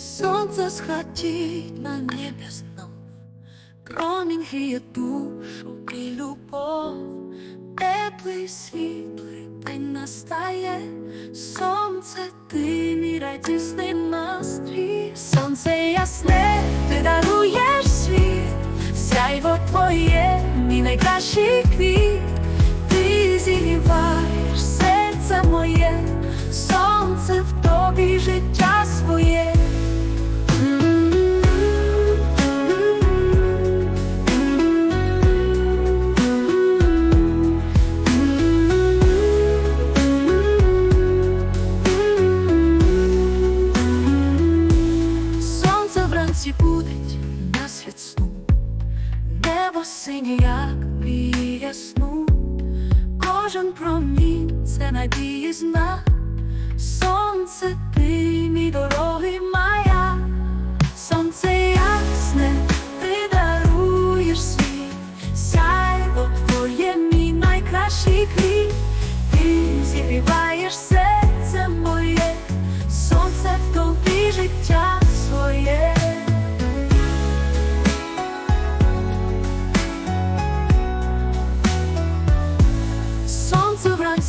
Сонце схотіть на небі знов, промінь гріє душу і любов, теплий світлий день настає, сонце ти мій радісний настрій, сонце ясне, ти даруєш світ, сяйво твоє, мій найкращий квіт, ти зігріваєш нас від сну, небо синє, як віє сну, кожен промінь це надії знак, сонце ти мій дорогий маяк,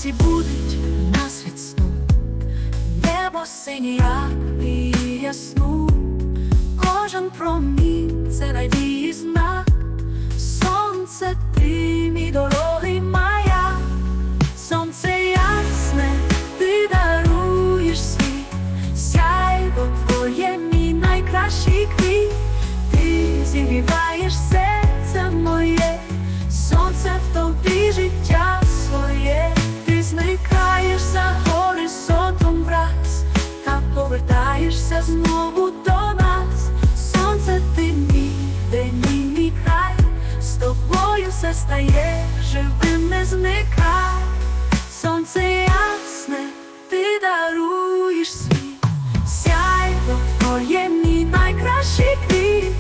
Вранці будить нас від сну, небо синє, як віє сну, кожен промінь це надії знак, сонце ти мій дорогий маяк, сонце ясне, ти даруєш світ, сяйво твоє мій найкращий квіт, ти зігріваєш серце повернешся знову до нас, сонце ти мій, де мій мій край, з тобою все стає, живим не зникай, сонце ясне, ти даруєш світ, сяйво твоє мій найкращий квіт,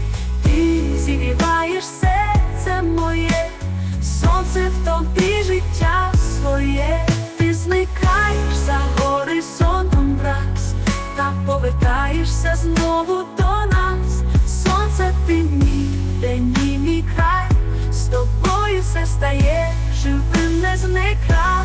ти зігріваєш серце моє, сонце в тобі життя. повертаєшся знову до нас, сонце ти мій, де ні мій край, з тобою все стає, живим не зникає.